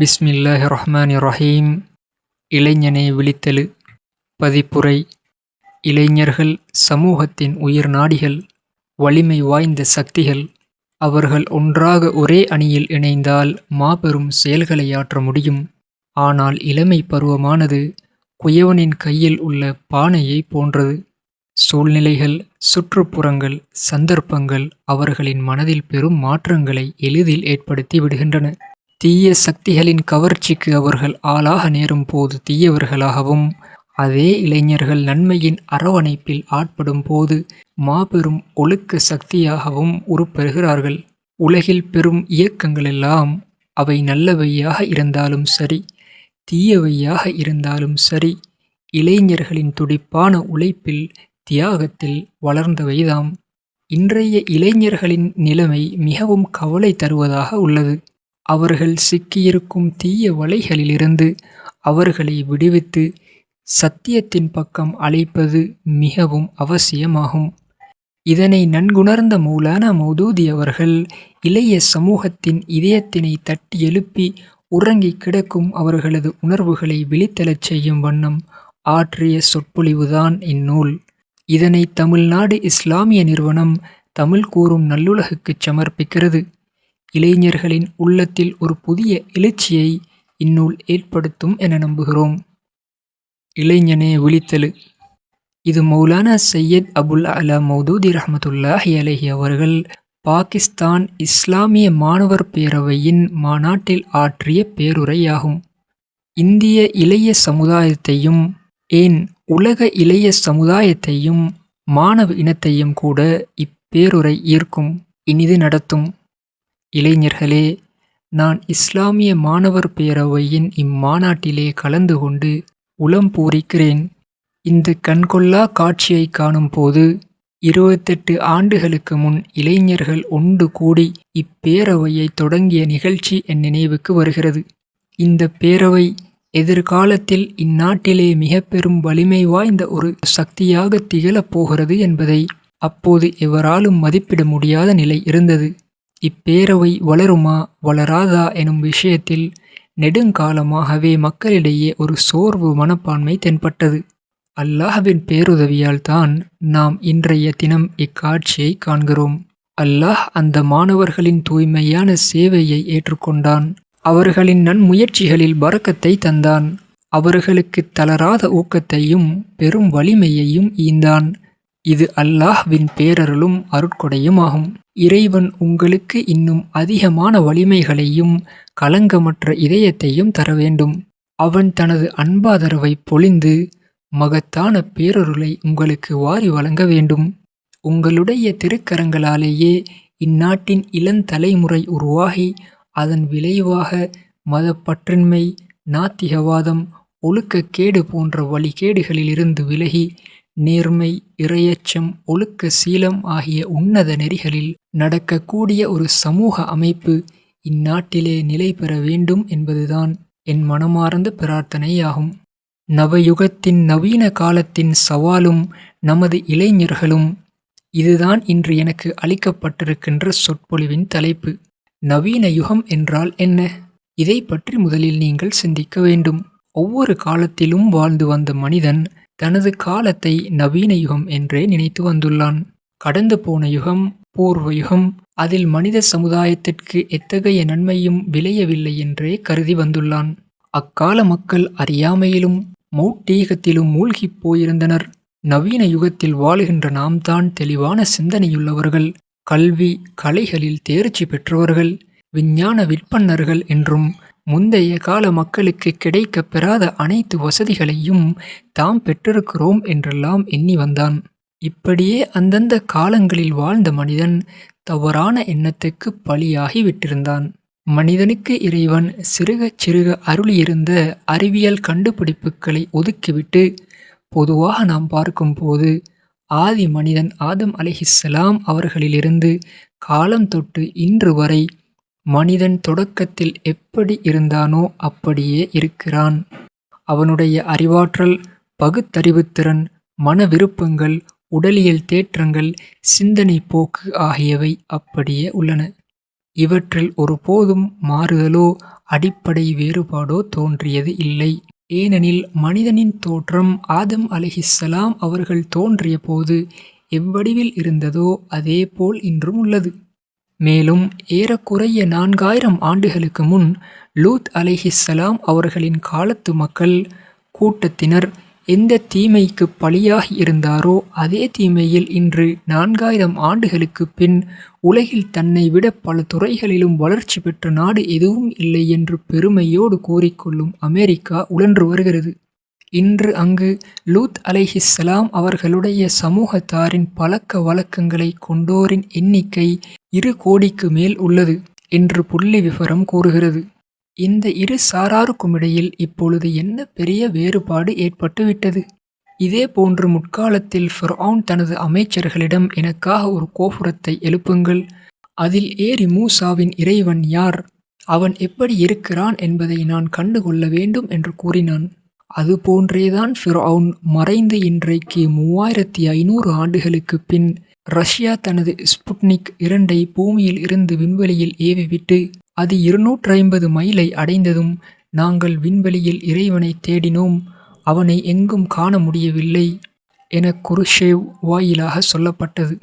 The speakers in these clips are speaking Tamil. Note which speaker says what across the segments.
Speaker 1: பிஸ்மில்லாஹ் ரஹ்மான் ரஹீம் இளைஞனே விழித்தலு பதிப்புரை. இளைஞர்கள் சமூகத்தின் உயிர் நாடிகள் வலிமை வாய்ந்த சக்திகள். அவர்கள் ஒன்றாக ஒரே அணியில் இணைந்தால் மாபெரும் செயல்களை ஆற்ற முடியும். ஆனால் இளமை பருவமானது குயவனின் கையில் உள்ள பானையை போன்றது. சூழ்நிலைகள் சுற்றுப்புறங்கள் சந்தர்ப்பங்கள் அவர்களின் மனதில் பெரும் மாற்றங்களை எளிதில் ஏற்படுத்தி விடுகின்றன. தீய சக்திகளின் கவர்ச்சிக்கு அவர்கள் ஆளாக நேரும் போது தீயவர்களாகவும் அதே இளைஞர்கள் நன்மையின் அரவணைப்பில் ஆட்படும் போது மாபெரும் ஒழுக்க சக்தியாகவும் உருப்பெறுகிறார்கள். உலகில் பெரும் இயக்கங்களெல்லாம் அவை நல்லவையாக இருந்தாலும் சரி தீயவையாக இருந்தாலும் சரி இளைஞர்களின் துடிப்பான உழைப்பில் தியாகத்தில் வளர்ந்தவைதாம். இன்றைய இளைஞர்களின் நிலைமை மிகவும் கவலை தருவதாக உள்ளது. அவர்கள் சிக்கியிருக்கும் தீய வலைகளிலிருந்து அவர்களை விடுவித்து சத்தியத்தின் பக்கம் அழைப்பது மிகவும் அவசியமாகும். இதனை நன்குணர்ந்த மௌலான மௌதூதி அவர்கள் இளைய சமூகத்தின் இதயத்தினை தட்டி எழுப்பி உறங்கி கிடக்கும் அவர்களது உணர்வுகளை விழித்தெழச் செய்யும் வண்ணம் ஆற்றிய சொற்பொழிவுதான் இந்நூல். இதனை தமிழ்நாடு இஸ்லாமிய நிறுவனம் தமிழ் கூறும் நல்லுலகுக்குச் சமர்ப்பிக்கிறது. இளைஞர்களின் உள்ளத்தில் ஒரு புதிய எழுச்சியை இந்நூல் ஏற்படுத்தும் என நம்புகிறோம். இளைஞனே விழித்தலு இது மௌலானா சையத் அபுல் அலா மௌதூதி ரஹமத்துல்லாஹி அலஹி அவர்கள் பாகிஸ்தான் இஸ்லாமிய மாணவர் பேரவையின் மாநாட்டில் ஆற்றிய பேருரையாகும். இந்திய இளைய சமுதாயத்தையும் ஏன் உலக இளைய சமுதாயத்தையும் மாணவ இனத்தையும் கூட இப்பேருரை ஈர்க்கும். இனிது நடத்தும். இளைஞர்களே நான் இஸ்லாமிய மாணவர் பேரவையின் இம்மாநாட்டிலே கலந்து கொண்டு உளம் பூரிக்கிறேன். இந்த கண்கொள்ளா காட்சியை காணும் போது இருபத்தெட்டு ஆண்டுகளுக்கு முன் இளைஞர்கள் ஒன்று கூடி இப்பேரவையை தொடங்கிய நிகழ்ச்சி என் நினைவுக்கு வருகிறது. இந்த பேரவை எதிர்காலத்தில் இந்நாட்டிலே மிக பெரும் வலிமை வாய்ந்த ஒரு சக்தியாக திகழப் போகிறது என்பதை அப்போது எவராலும் மதிப்பிட முடியாத நிலை இருந்தது. இப்பேரவை வளருமா வளராதா எனும் விஷயத்தில் நெடுங்காலமாகவே மக்களிடையே ஒரு சோர்வு மனப்பான்மை தென்பட்டது. அல்லாஹ்வின் பேருதவியால் தான் நாம் இன்றைய தினம் இக்காட்சியை காண்கிறோம். அல்லாஹ் அந்த மாணவர்களின் தூய்மையான சேவையை ஏற்றுக்கொண்டான். அவர்களின் நன்முயற்சிகளில் பறக்கத்தை தந்தான். அவர்களுக்கு தளராத ஊக்கத்தையும் பெரும் வலிமையையும் ஈந்தான். இது அல்லாஹ்வின் பேரருளும் அருட்கொடையுமாகும். இறைவன் உங்களுக்கு இன்னும் அதிகமான வலிமைகளையும் களங்கமற்ற இதயத்தையும் தர வேண்டும் அவன் தனது அன்பாதரவை பொழிந்து மகத்தான பேரருளை உங்களுக்கு வாரி வழங்க வேண்டும். உங்களுடைய திருக்கரங்களாலேயே இந்நாட்டின் இளந்தலைமுறை உருவாகி அதன் விளைவாக மதப்பற்றின்மை நாத்திகவாதம் ஒழுக்கக்கேடு போன்ற வழிகேடுகளிலிருந்து விலகி நேர்மை இரையச்சம் ஒழுக்க சீலம் ஆகிய உன்னத நெறிகளில் நடக்கக்கூடிய ஒரு சமூக அமைப்பு இந்நாட்டிலே நிலை பெற வேண்டும் என்பதுதான் என் மனமார்ந்த பிரார்த்தனையாகும். நவயுகத்தின் நவீன காலத்தின் சவாலும் நமது இளைஞர்களும் இதுதான் இன்று எனக்கு அளிக்கப்பட்டிருக்கின்ற சொற்பொழிவின் தலைப்பு. நவீன யுகம் என்றால் என்ன? இதை பற்றி முதலில் நீங்கள் சிந்திக்க வேண்டும். ஒவ்வொரு காலத்திலும் வாழ்ந்து வந்த மனிதன் தனது காலத்தை நவீன யுகம் என்றே நினைத்து வந்துள்ளான். கடந்து போன யுகம் பூர்வ யுகம் அதில் மனித சமுதாயத்திற்கு எத்தகைய நன்மையும் விளையவில்லை என்றே கருதி வந்துள்ளான். அக்கால மக்கள் அறியாமையிலும் மௌட்டீகத்திலும் மூழ்கிப் போயிருந்தனர். நவீன யுகத்தில் வாழுகின்ற நாம் தான் தெளிவான சிந்தனையுள்ளவர்கள். கல்வி கலைகளில் தேர்ச்சி பெற்றவர்கள் விஞ்ஞான விற்பன்னர்கள் என்றும் முந்தைய கால மக்களுக்கு கிடைக்க பெறாத அனைத்து வசதிகளையும் தாம் பெற்றிருக்கிறோம் என்றெல்லாம் எண்ணி வந்தான். இப்படியே அந்தந்த காலங்களில் வாழ்ந்த மனிதன் தவறான எண்ணத்துக்கு பலியாகி விட்டிருந்தான். மனிதனுக்கு இறைவன் சிறுக சிறுக அருளியிருந்த அறிவியல் கண்டுபிடிப்புகளை ஒதுக்கிவிட்டு பொதுவாக நாம் பார்க்கும்போது ஆதி மனிதன் ஆதம் அலிஹிஸ்லாம் அவர்களிலிருந்து காலம் தொட்டு இன்று வரை மனிதன் தொடக்கத்தில் எப்படி இருந்தானோ அப்படியே இருக்கிறான். அவனுடைய அறிவாற்றல் பகுத்தறிவுத்திறன் மன விருப்பங்கள் உடலியல் தேற்றங்கள் சிந்தனை போக்கு ஆகியவை அப்படியே உள்ளன. இவற்றில் ஒருபோதும் மாறுதலோ அடிப்படை வேறுபாடோ தோன்றியது இல்லை. ஏனெனில் மனிதனின் தோற்றம் ஆதம் அலைஹிஸ்ஸலாம் அவர்கள் தோன்றிய போது எவ்வடிவில் இருந்ததோ அதேபோல் இன்றும் உள்ளது. மேலும் ஏறக்குறைய நான்காயிரம் ஆண்டுகளுக்கு முன் லூத் அலைஹிஸ்ஸலாம் அவர்களின் காலத்து மக்கள் கூட்டத்தினர் எந்த தீமைக்கு பலியாகி இருந்தாரோ அதே தீமையில் இன்று நான்காயிரம் ஆண்டுகளுக்குப் பின் உலகில் தன்னை விட பல துறைகளிலும் வளர்ச்சி பெற்ற நாடு எதுவும் இல்லை என்று பெருமையோடு கூறிக்கொள்ளும் அமெரிக்கா உழன்று வருகிறது. இன்று அங்கு லூத் அலைஹிஸ்ஸலாம் அவர்களுடைய சமூகத்தாரின் பழக்க வழக்கங்களை கொண்டோரின் எண்ணிக்கை இரு கோடிக்கு மேல் உள்ளது என்று புள்ளி விவரம் கூறுகிறது. இந்த இரு சாராருக்குமிடையில் இப்பொழுது என்ன பெரிய வேறுபாடு ஏற்பட்டுவிட்டது? இதே போன்று முற்காலத்தில் ஃபிர்அவுன் தனது அமைச்சர்களிடம் எனக்காக ஒரு கோபுரத்தை எழுப்புங்கள். அதில் ஏறி மூசாவின் இறைவன் யார்? அவன் எப்படி இருக்கிறான் என்பதை நான் கண்டுகொள்ள வேண்டும் என்று கூறினான். அதுபோன்றேதான் ஃபிரௌன் மறைந்து இன்றைக்கு மூவாயிரத்தி ஐநூறு ஆண்டுகளுக்குப் பின் ரஷ்யா தனது ஸ்புட்னிக் இரண்டை பூமியில் இருந்து விண்வெளியில் ஏவிவிட்டு அது இருநூற்றி ஐம்பது மைலை அடைந்ததும் நாங்கள் விண்வெளியில் இறைவனை தேடினோம். அவனை எங்கும் காண முடியவில்லை என குருஷேவ் வாயிலாக சொல்லப்பட்டது.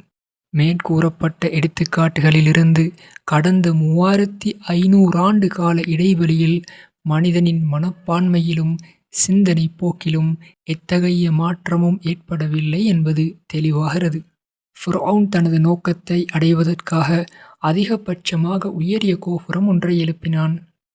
Speaker 1: மேற்கூறப்பட்ட எடுத்துக்காட்டுகளிலிருந்து கடந்த மூவாயிரத்தி ஐநூறாண்டு கால இடைவெளியில் மனிதனின் மனப்பான்மையிலும் சிந்தனை போக்கிலும் எத்தகைய மாற்றமும் ஏற்படவில்லை என்பது தெளிவாகிறது. ஃப்ரௌன் தனது நோக்கத்தை அடைவதற்காக அதிகபட்சமாக உயரிய கோபுரம் ஒன்றை எழுப்பினான்.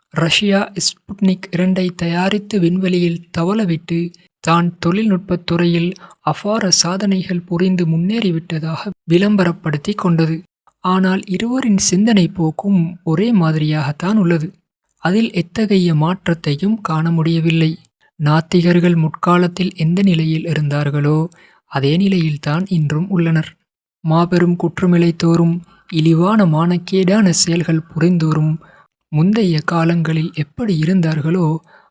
Speaker 1: ரஷ்யா ஸ்புட்னிக் இரண்டை தயாரித்து விண்வெளியில் தவளவிட்டு தான் தொழில்நுட்பத் துறையில் அபார சாதனைகள் புரிந்து முன்னேறிவிட்டதாக விளம்பரப்படுத்தி கொண்டது. ஆனால் இருவரின் சிந்தனை போக்கும் ஒரே மாதிரியாகத்தான் உள்ளது. அதில் எத்தகைய மாற்றத்தையும் காண முடியவில்லை. நாத்திகர்கள் முற்காலத்தில் எந்த நிலையில் இருந்தார்களோ அதே நிலையில்தான் இன்றும் உள்ளனர். மாபெரும் குற்றமிழைத்தோறும் இழிவான மானக்கேடான செயல்கள் புரிந்தோறும் முந்தைய காலங்களில் எப்படி இருந்தார்களோ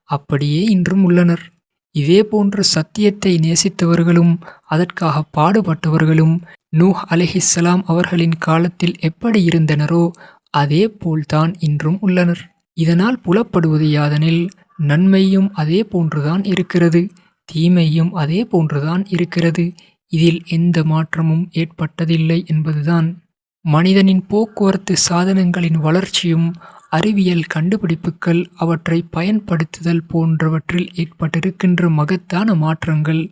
Speaker 1: அப்படியே இன்றும் உள்ளனர். இதே போன்ற சத்தியத்தை நேசித்தவர்களும் அதற்காக பாடுபட்டவர்களும் நூஹ் அலஹிஸ்லாம் அவர்களின் காலத்தில் எப்படி இருந்தனரோ அதே போல்தான் இன்றும் உள்ளனர். இதனால் புலப்படுவது யாதெனில் நன்மையும் அதே போன்றுதான் இருக்கிறது தீமையும் அதே போன்றுதான் இருக்கிறது. இதில் எந்த மாற்றமும் ஏற்பட்டதில்லை என்பதுதான். மனிதனின் போக்குவரத்து சாதனங்களின் வளர்ச்சியும் அறிவியல் கண்டுபிடிப்புகள் அவற்றை பயன்படுத்துதல் போன்றவற்றில் ஏற்பட்டிருக்கின்ற மகத்தான மாற்றங்கள்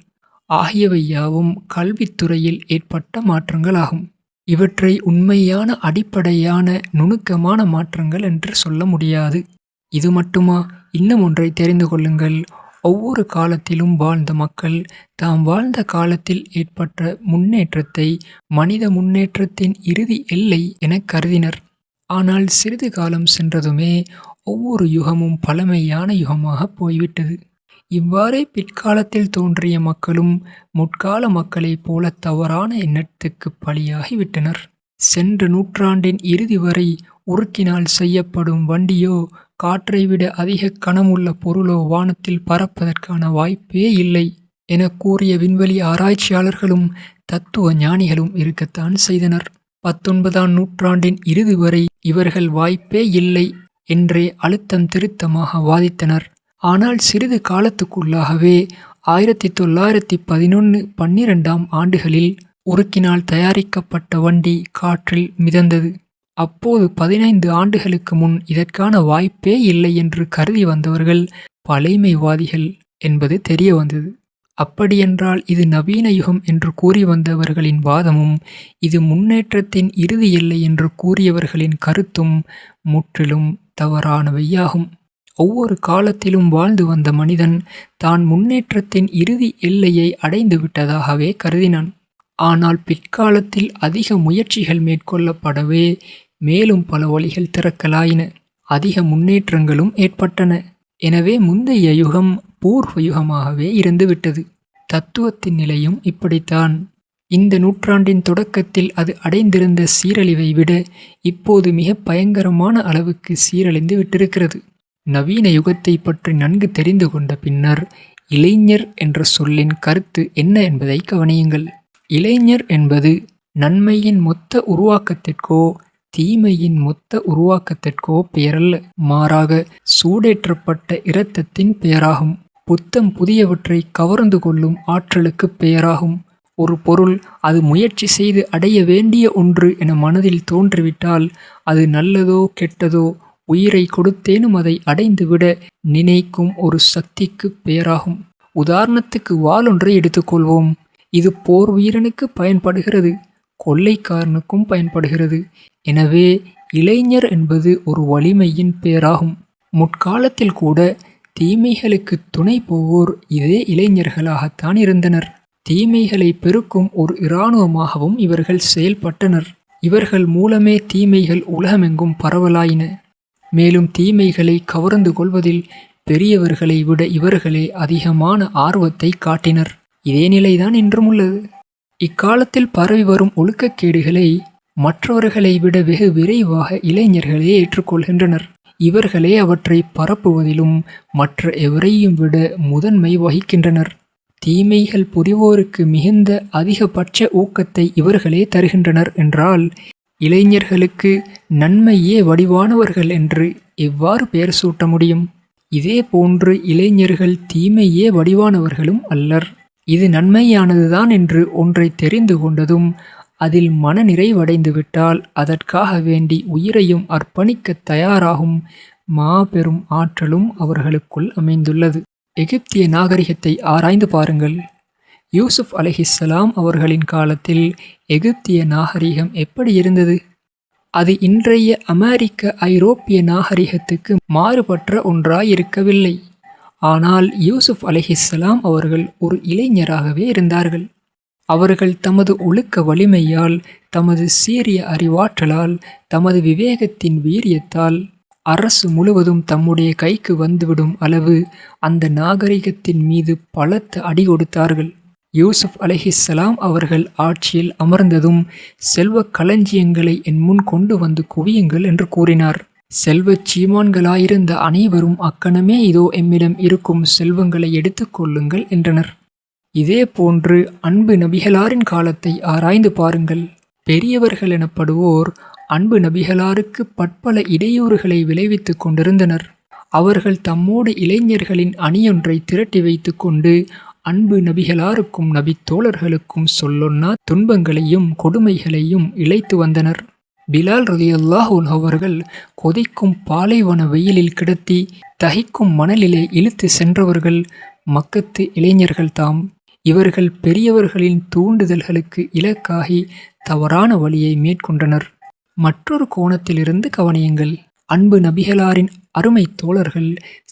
Speaker 1: ஆகியவை யாவும் கல்வித்துறையில் ஏற்பட்ட மாற்றங்களாகும். இவற்றை உண்மையான அடிப்படையான நுணுக்கமான மாற்றங்கள் என்று சொல்ல முடியாது. இது மட்டுமா? இன்னும் ஒன்றை தெரிந்து கொள்ளுங்கள். ஒவ்வொரு காலத்திலும் வாழ்ந்த மக்கள் தாம் வாழ்ந்த காலத்தில் ஏற்பட்ட முன்னேற்றத்தை மனித முன்னேற்றத்தின் இறுதி எல்லை என கருதினர். ஆனால் சிறிது காலம் சென்றதுமே ஒவ்வொரு யுகமும் பழமையான யுகமாகப் போய்விட்டது. இவ்வாறே பிற்காலத்தில் தோன்றிய மக்களும் முற்கால மக்களைப் போல தவறான எண்ணத்துக்கு பலியாகிவிட்டனர். சென்ற நூற்றாண்டின் இறுதி வரை உருக்கினால் செய்யப்படும் வண்டியோ காற்றை விட அதிக கனமுள்ள பொருளோ வானத்தில் பறப்பதற்கான வாய்ப்பே இல்லை எனக் கூறிய விண்வெளி ஆராய்ச்சியாளர்களும் தத்துவ ஞானிகளும் இருக்கத்தான் செய்தனர். பத்தொன்பதாம் நூற்றாண்டின் இறுதி வரை இவர்கள் வாய்ப்பே இல்லை என்றே அழுத்தம் திருத்தமாக வாதித்தனர். ஆனால் சிறிது காலத்துக்குள்ளாகவே ஆயிரத்தி தொள்ளாயிரத்தி பதினொன்று பன்னிரெண்டாம் ஆண்டுகளில் உருக்கினால் தயாரிக்கப்பட்ட வண்டி காற்றில் மிதந்தது. அப்போது பதினைந்து ஆண்டுகளுக்கு முன் இதற்கான வாய்ப்பே இல்லை என்று கருதி வந்தவர்கள் பழைமைவாதிகள் என்பது தெரிய வந்தது. அப்படியென்றால் இது நவீன யுகம் என்று கூறி வந்தவர்களின் வாதமும் இது முன்னேற்றத்தின் இறுதி இல்லை என்று கூறியவர்களின் கருத்தும் முற்றிலும் தவறானவையாகும். ஒவ்வொரு காலத்திலும் வாழ்ந்து வந்த மனிதன் தான் முன்னேற்றத்தின் இறுதி எல்லையை அடைந்து விட்டதாகவே கருதினான். ஆனால் பிற்காலத்தில் அதிக முயற்சிகள் மேற்கொள்ளப்படவே மேலும் பல வழிகள் திறக்கலாயின. அதிக முன்னேற்றங்களும் ஏற்பட்டன. எனவே முந்தைய யுகம் பூர்வ யுகமாகவே இருந்துவிட்டது. தத்துவத்தின் நிலையும் இப்படித்தான். இந்த நூற்றாண்டின் தொடக்கத்தில் அது அடைந்திருந்த சீரழிவை விட இப்போது மிக பயங்கரமான அளவுக்கு சீரழிந்து விட்டிருக்கிறது. நவீன யுகத்தை பற்றி நன்கு தெரிந்து கொண்ட பின்னர் இளைஞர் என்ற சொல்லின் கருத்து என்ன என்பதை கவனியுங்கள். இளைஞர் என்பது நன்மையின் மொத்த உருவாக்கத்திற்கோ தீமையின் மொத்த உருவாக்கத்திற்கோ பெயரல்ல. மாறாக சூடேற்றப்பட்ட இரத்தத்தின் பெயராகும். புத்தம் புதியவற்றை கவர்ந்து கொள்ளும் ஆற்றலுக்கு பெயராகும். ஒரு பொருள் அது முயற்சி செய்து அடைய வேண்டிய ஒன்று என மனதில் தோன்றிவிட்டால் அது நல்லதோ கெட்டதோ உயிரை கொடுத்தேனும் அதை அடைந்துவிட நினைக்கும் ஒரு சக்திக்கு பெயராகும். உதாரணத்துக்கு வாளொன்றை எடுத்துக்கொள்வோம். இது போர் வீரனுக்கு பயன்படுகிறது கொள்ளைக்காரனுக்கும் பயன்படுகிறது. எனவே இளைஞர் என்பது ஒரு வலிமையின் பெயராகும் முற்காலத்தில் கூட தீமைகளுக்கு துணை போவோர் இதே இளைஞர்களாகத்தான் இருந்தனர். தீமைகளை பெருக்கும் ஒரு இராணுவமாகவும் இவர்கள் செயல்பட்டனர். இவர்கள் மூலமே தீமைகள் உலகமெங்கும் பரவலாயின. மேலும் தீமைகளை கவர்ந்து கொள்வதில் பெரியவர்களை விட இவர்களே அதிகமான ஆர்வத்தை காட்டினர். இதே நிலைதான் இன்றும் உள்ளது. இக்காலத்தில் பரவி வரும் ஒழுக்கக்கேடுகளை மற்றவர்களை விட வெகு விரைவாக இளைஞர்களே ஏற்றுக்கொள்கின்றனர். இவர்களே அவற்றை பரப்புவதிலும் மற்ற எவரையும் விட முதன்மை வகிக்கின்றனர். தீமைகள் புரிவோருக்கு மிகுந்த அதிகபட்ச ஊக்கத்தை இவர்களே தருகின்றனர் என்றால் இளைஞர்களுக்கு நன்மையே வடிவானவர்கள் என்று எவ்வாறு பெயர் சூட்ட முடியும்? இதே போன்று இளைஞர்கள் தீமையே வடிவானவர்களும் அல்லர். இது நன்மையானதுதான் என்று ஒன்றை தெரிந்து கொண்டதும் அதில் மனநிறைவடைந்து விட்டால் அதற்காக வேண்டி உயிரையும் அர்ப்பணிக்க தயாராகும் மாபெரும் ஆற்றலும் அவர்களுக்குள் அமைந்துள்ளது. எகிப்திய நாகரிகத்தை ஆராய்ந்து பாருங்கள். யூசுப் அலஹிஸ்லாம் அவர்களின் காலத்தில் எகிப்திய நாகரிகம் எப்படி இருந்தது? அது இன்றைய அமெரிக்க ஐரோப்பிய நாகரிகத்துக்கு மாறுபட்ட ஒன்றாயிருக்கவில்லை. ஆனால் யூசுப் அலிஹிஸ்லாம் அவர்கள் ஒரு இளைஞராகவே இருந்தார்கள். அவர்கள் தமது ஒழுக்க வலிமையால் தமது சீரிய அறிவாற்றலால் தமது விவேகத்தின் வீரியத்தால் அரசு முழுவதும் தம்முடைய கைக்கு வந்துவிடும் அளவு அந்த நாகரிகத்தின் மீது பலத்த அடி கொடுத்தார்கள். யூசுப் அலஹிஸ்ஸலாம் அவர்கள் ஆட்சியில் அமர்ந்ததும் செல்வ களஞ்சியங்களை என் முன் கொண்டு வந்து குவியுங்கள் என்று கூறினார். செல்வச் சீமான்களாயிருந்த அனைவரும் அக்கணமே இதோ எம்மிடம் இருக்கும் செல்வங்களை எடுத்துக்கொள்ளுங்கள் என்றனர். இதே போன்று அன்பு நபிகளாரின் காலத்தை ஆராய்ந்து பாருங்கள். பெரியவர்கள் எனப்படுவோர் அன்பு நபிகளாருக்கு பற்பல இடையூறுகளை விளைவித்துக் கொண்டிருந்தனர். அவர்கள் தம்மோடு இளைஞர்களின் அணியொன்றை திரட்டி வைத்து கொண்டு அன்பு நபிகளாருக்கும் நபித்தோழர்களுக்கும் சொல்லொன்னா துன்பங்களையும் கொடுமைகளையும் இழைத்து வந்தனர். பிலால் ரலியல்லாஹூன் அவர்கள் கொதிக்கும் பாலைவன வெயிலில் கிடத்தி தகிக்கும் மணலிலே இழுத்து சென்றவர்கள் மக்கத்து இளைஞர்கள் தாம் இவர்கள் பெரியவர்களின் தூண்டுதல்களுக்கு இலக்காகி தவறான வழியை மேற்கொண்டனர். மற்றொரு கோணத்திலிருந்து கவனியுங்கள். அன்பு நபிகளாரின் அருமை தோழர்கள்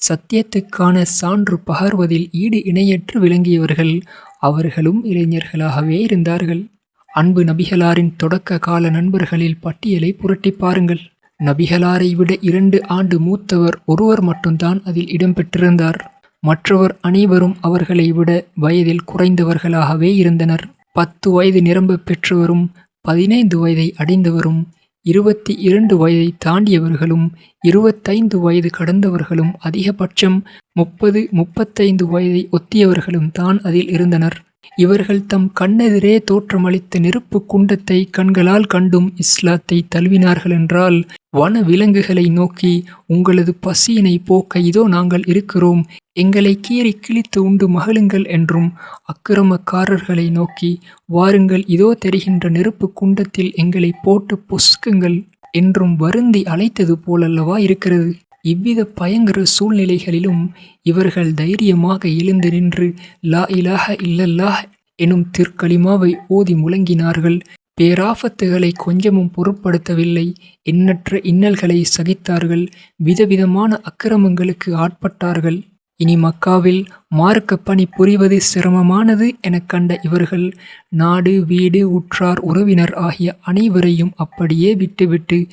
Speaker 1: சத்தியத்துக்கான சான்று பகர்வதில் ஈடு இணையற்று விளங்கியவர்கள் அவர்களும் இளைஞர்களாகவே இருந்தார்கள். அன்பு நபிகளாரின் தொடக்க கால நண்பர்களில் பட்டியலை புரட்டி பாருங்கள். நபிகளாரை விட இரண்டு ஆண்டு மூத்தவர் ஒருவர் மட்டும்தான் அதில் இடம்பெற்றிருந்தார். மற்றவர் அனைவரும் அவர்களை விட வயதில் குறைந்தவர்களாகவே இருந்தனர். பத்து வயது நிரம்ப பெற்றவரும் பதினைந்து வயதை அடைந்தவரும் இருபத்தி இரண்டு வயதை தாண்டியவர்களும் இருபத்தைந்து வயது கடந்தவர்களும் அதிகபட்சம் முப்பது முப்பத்தைந்து வயதை ஒத்தியவர்களும் தான் அதில் இருந்தனர். இவர்கள் தம் கண்ணெதிரே தோற்றமளித்த நெருப்பு குண்டத்தை கண்களால் கண்டும் இஸ்லாத்தை தழுவினார்கள் என்றால் வன விலங்குகளை நோக்கி உங்களது பசியினை போக்க இதோ நாங்கள் இருக்கிறோம். எங்களை கீறி கிழித்து உண்டு மகளுங்கள் என்றும் அக்கிரமக்காரர்களை நோக்கி வாருங்கள் இதோ தெரிகின்ற நெருப்பு குண்டத்தில் எங்களை போட்டு பொசுக்குங்கள் என்றும் வருந்தி அழைத்தது போலல்லவா இருக்கிறது. இவ்வித பயங்கர சூழ்நிலைகளிலும் இவர்கள் தைரியமாக எழுந்து நின்று லா இலாஹ இல்லல்லாஹ் எனும் திருக்களிமாவை ஓதி முழங்கினார்கள். பேராபத்துகளை கொஞ்சமும் பொருட்படுத்தவில்லை. எண்ணற்ற இன்னல்களை சகித்தார்கள். விதவிதமான அக்கிரமங்களுக்கு ஆட்பட்டார்கள். இனி மக்காவில் மார்க்க பணி புரிவது சிரமமானது எனக் கண்ட இவர்கள் நாடு வீடு உற்றார் உறவினர் ஆகிய அனைவரையும் அப்படியே விட்டுவிட்டு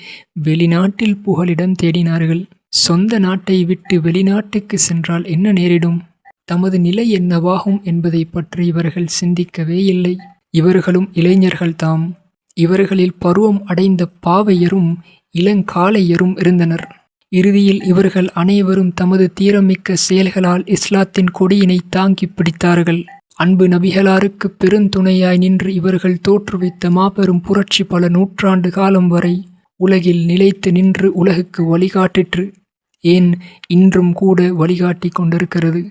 Speaker 1: வெளிநாட்டில் புகலிடம் தேடினார்கள். சொந்த நாட்டை விட்டு வெளிநாட்டுக்கு சென்றால் என்ன நேரிடும்? தமது நிலை என்னவாகும் என்பதை பற்றி இவர்கள் சிந்திக்கவே இல்லை. இவர்களும் இளைஞர்கள்தாம். இவர்களில் பருவம் அடைந்த பாவையரும் இளங்காளையரும் இருந்தனர். இறுதியில் இவர்கள் அனைவரும் தமது தீரமிக்க செயல்களால் இஸ்லாத்தின் கொடியினை தாங்கி பிடித்தார்கள். அன்பு நபிகளாருக்கு பெருந்துணையாய் நின்று இவர்கள் தோற்றுவித்த மாபெரும் புரட்சி பல நூற்றாண்டு காலம் வரை உலகில் நிலைத்து நின்று உலகுக்கு வழிகாட்டிற்று. ஏன் இன்றும் கூட வழிகாட்டிக் கொண்டிருக்கிறது?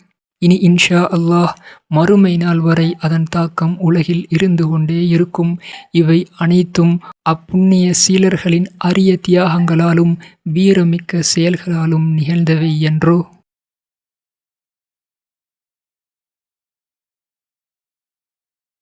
Speaker 1: இனி இன்ஷா அல்லாஹ் மறுமை நாள் வரை அதன் தாக்கம் உலகில் இருந்து கொண்டே இருக்கும். இவை அனைத்தும் அப்புண்ணிய சீலர்களின் அரிய தியாகங்களாலும் வீரமிக்க செயல்களாலும் நிகழ்ந்தவை என்றோ.